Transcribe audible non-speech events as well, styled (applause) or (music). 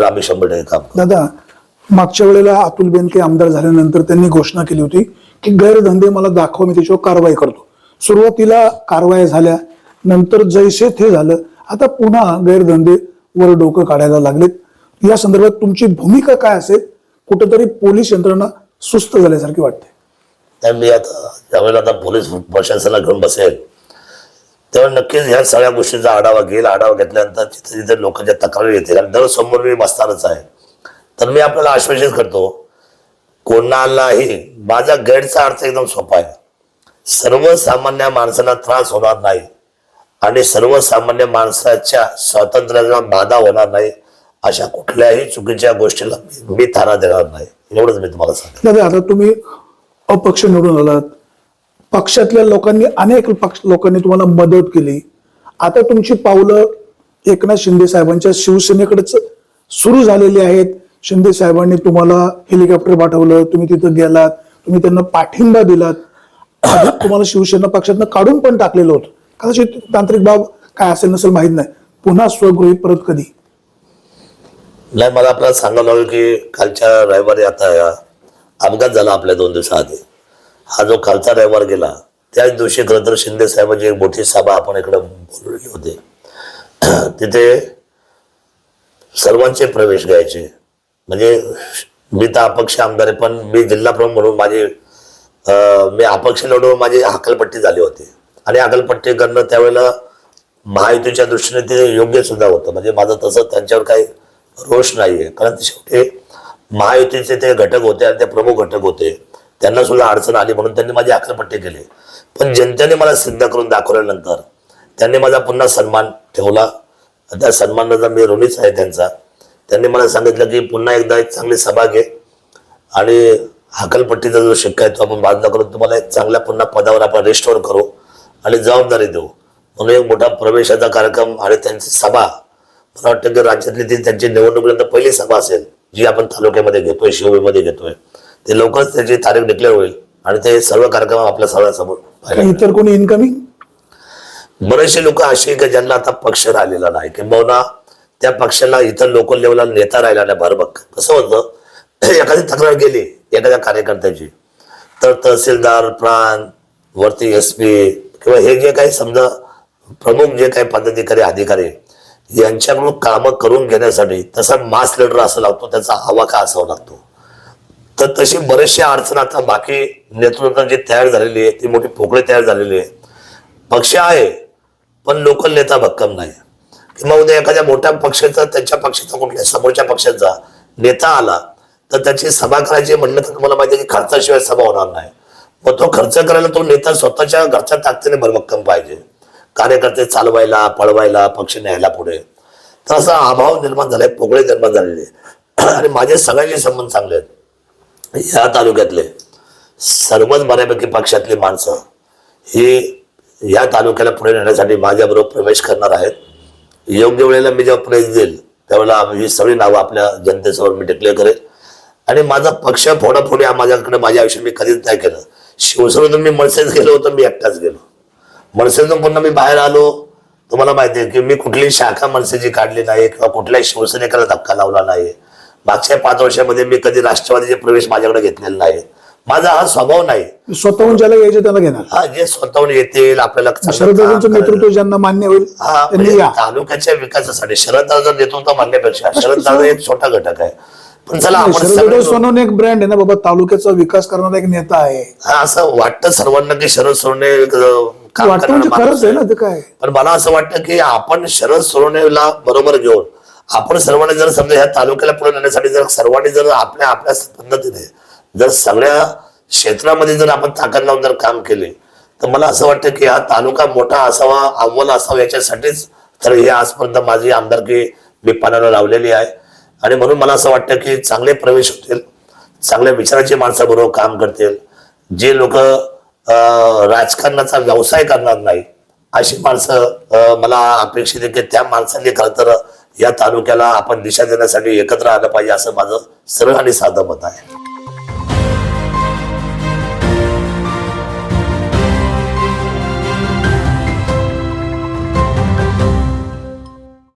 तर आम्ही शंभर टक्के काम करू. दादा मागच्या वेळेला अतुल बेनके आमदार झाल्यानंतर त्यांनी घोषणा केली होती की गैरधंदे मला दाखवा मी त्याच्यावर कारवाई करतो. सुरुवातीला कारवाई झाल्या नंतर जैसे थे झालं. आता पुन्हा गैरधंदे वर डोकं काढायला लागलेत. या संदर्भात तुमची भूमिका काय असेल? कुठेतरी पोलीस यंत्रणा सुस्त झाल्यासारखी वाटते. तर मी आता ज्यावेळेला आता पोलीस प्रशासनाला घेऊन बसेल तेव्हा नक्कीच ह्या सगळ्या गोष्टींचा आढावा घेईल. आढावा घेतल्यानंतर तिथे तिथे लोकांच्या तक्रारी येतील. आणि दर समोर मी बसणारच आहे. तर मी आपल्याला आश्वासित करतो कोणालाही माझा गैरचा अर्थ एकदम सोपा आहे. सर्वसामान्य माणसाला त्रास होणार नाही. आणि सर्वसामान्य माणसाच्या स्वातंत्र्याला बाधा होणार नाही अशा कुठल्याही चुकीच्या गोष्टीला मी- थारा देणार नाही. एवढंच मी तुम्हाला सांगतो आता तुम्ही अपक्ष निवडून आलात. पक्षातल्या लोकांनी अनेक पक्ष लोकांनी तुम्हाला मदत केली. आता तुमची पावलं एकनाथ शिंदे साहेबांच्या शिवसेनेकडेच सुरू झालेली आहेत. शिंदे साहेबांनी तुम्हाला हेलिकॉप्टर पाठवलं तुम्ही तिथं गेलात तुम्ही त्यांना पाठिंबा दिलात. तुम्हाला शिवसेना पक्षातनं काढून पण टाकलेलं होतं. कदाचित तांत्रिक बाब काय असेल नसेल माहीत नाही. पुन्हा स्वगृही परत कधी? नाही मला आपल्याला सांगावं लागेल की कालच्या रविवारी आता या अपघात झाला आपल्या दोन दिवसाआधी. हा जो कालचा रविवार गेला त्याच दिवशी खरं तर शिंदे साहेबांची एक मोठी सभा आपण इकडं बोलवलेली होती. (clears throat) तिथे सर्वांचे प्रवेश घ्यायचे. म्हणजे मी तर अपक्ष आमदार आहे पण मी जिल्हा प्रमुख म्हणून माझी मी अपक्ष लढवून माझी हकलपट्टी झाली होती. आणि हकलपट्टी करणं त्यावेळेला महायुतीच्या दृष्टीने ते योग्य सुद्धा होतं. म्हणजे माझं तसं त्यांच्यावर काही रोष नाही आहे कारण शेवटी महायुतीचे ते घटक होते आणि ते प्रमुख घटक होते. त्यांना सुद्धा अडचण आली म्हणून त्यांनी माझी हकलपट्टी केली. पण जनतेने मला सिद्ध करून दाखवल्यानंतर त्यांनी माझा पुन्हा सन्मान ठेवला. त्या सन्मानाचा मी ऋणीच आहे त्यांचा त्यांनी मला सांगितलं की पुन्हा एकदा एक चांगली सभा घे. आणि हाकलपट्टीचा जो शिक्का आहे तो आपण बाजूला करून तुम्हाला एक चांगल्या पुन्हा पदावर आपण रिस्टोर करू आणि जबाबदारी देऊ. म्हणून एक मोठा प्रवेशाचा कार्यक्रम आणि त्यांची सभा मला वाटतं की राज्यातली ती त्यांची निवडणुकीनंतर पहिली सभा असेल जी आपण तालुक्यामध्ये घेतोय शिवबीमध्ये घेतोय. ते लवकरच त्याची तारीख डिक्लेअर होईल आणि ते सर्व कार्यक्रम आपल्या सर्वांसमोर मिळतील. इतर कोणी इन्कमिंग बरेचसे लोक असे की ज्यांना आता पक्ष राहिलेला नाही किंबहुना त्या पक्षाला इतर लोकल लेवलला नेता राहिला नाही भरबक कसं होतं? (clears throat) एखादी तक्रार गेली एखाद्या कार्यकर्त्याची तर तहसीलदार प्राण वरती एस पी किंवा हे जे काही समजा प्रमुख जे काही पदाधिकारी अधिकारी यांच्याकडून कामं करून घेण्यासाठी तसा मास लिडर असा लागतो त्याचा आवाका असावा लागतो. तर तशी बरेचशा अडचण आता बाकी नेतृत्व जी तयार झालेली आहे ती मोठी पोकळी तयार झालेली आहे. पक्ष आहे पण लोकल नेता भक्कम नाही. किंवा उद्या एखाद्या मोठ्या पक्षाचा त्यांच्या पक्षाचा कुठल्या समोरच्या पक्षाचा नेता आला तर त्याची सभा करायची म्हणलं तर तुम्हाला माहिती आहे की खर्चाशिवाय सभा होणार नाही. मग तो खर्च करायला तो नेता स्वतःच्या घरच्या ताकदीने भरभक्कम पाहिजे. कार्यकर्ते चालवायला पळवायला पक्ष न्यायला पुढे. तर असा अभाव निर्माण झालाय पोकळे निर्माण झालेले (clears throat) आणि माझे सगळ्यांचे संबंध चांगले आहेत. या तालुक्यातले सर्वच बऱ्यापैकी पक्षातली माणसं ही या तालुक्याला पुढे नेण्यासाठी माझ्याबरोबर प्रवेश करणार आहेत. योग्य वेळेला मी जेव्हा प्रवेश देईल त्यावेळेला ही सगळी नावं आपल्या जनतेसमोर मी डिक्लेअर करेल आणि माझा पक्ष फोडाफोडी हा माझ्याकडे माझ्या आयुष्यात मी कधीच नाही केलं. शिवसेनेतून मी मनसेच गेलो होतो मी एकटाच गेलो. मनसेतून पुन्हा मी बाहेर आलो. तुम्हाला माहिती आहे की मी कुठलीही शाखा मनसेची काढली नाही किंवा कुठल्याही शिवसेनेकडे धक्का लावला नाही. मागच्या पाच वर्षामध्ये मी कधी राष्ट्रवादीचे प्रवेश माझ्याकडे घेतलेला नाही. माझा हा स्वभाव नाही. स्वतःहून ज्याला यायचे त्याला घेणार. हा जे स्वतःहून येतील आपल्याला काम नेतृत्व ज्यांना मान्य होईल हा म्हणजे या. तालुक्याच्या विकासासाठी शरददाचं नेतृत्व मानण्यापेक्षा शरददादा एक छोटा घटक आहे. पण चला आपण सोनवण एक ब्रँड आहे ना बाबा तालुक्याचा विकास करणारा एक नेता आहे. हा, असं वाटतं सर्वांना की शरद करणारा म्हणजे खरंच आहे. ना ते काय पण मला असं वाटतं की आपण शरद सोडणेला बरोबर घेऊन आपण सर्वांनी जर समजा ह्या तालुक्याला पुढे नेण्यासाठी जर सर्वांनी जर आपल्या आपल्या पद्धतीने जर सगळ्या क्षेत्रामध्ये जर आपण ताकद लावून जर काम केले तर मला असं वाटतं की हा तालुका मोठा असावा अव्वल असावा याच्यासाठीच तर हे आजपर्यंत माझी आमदारकी मी पानाला लावलेली आहे. आणि म्हणून मला असं वाटतं की चांगले प्रवेश होतील चांगल्या विचाराची माणसाबरोबर काम करतील. जे लोक राजकारणाचा व्यवसाय करणार नाही अशी माणसं मला अपेक्षित आहे की त्या माणसांनी खरं तर या तालुक्याला आपण दिशा देण्यासाठी एकत्र आलं पाहिजे असं माझं सरळ आणि साधं मत आहे.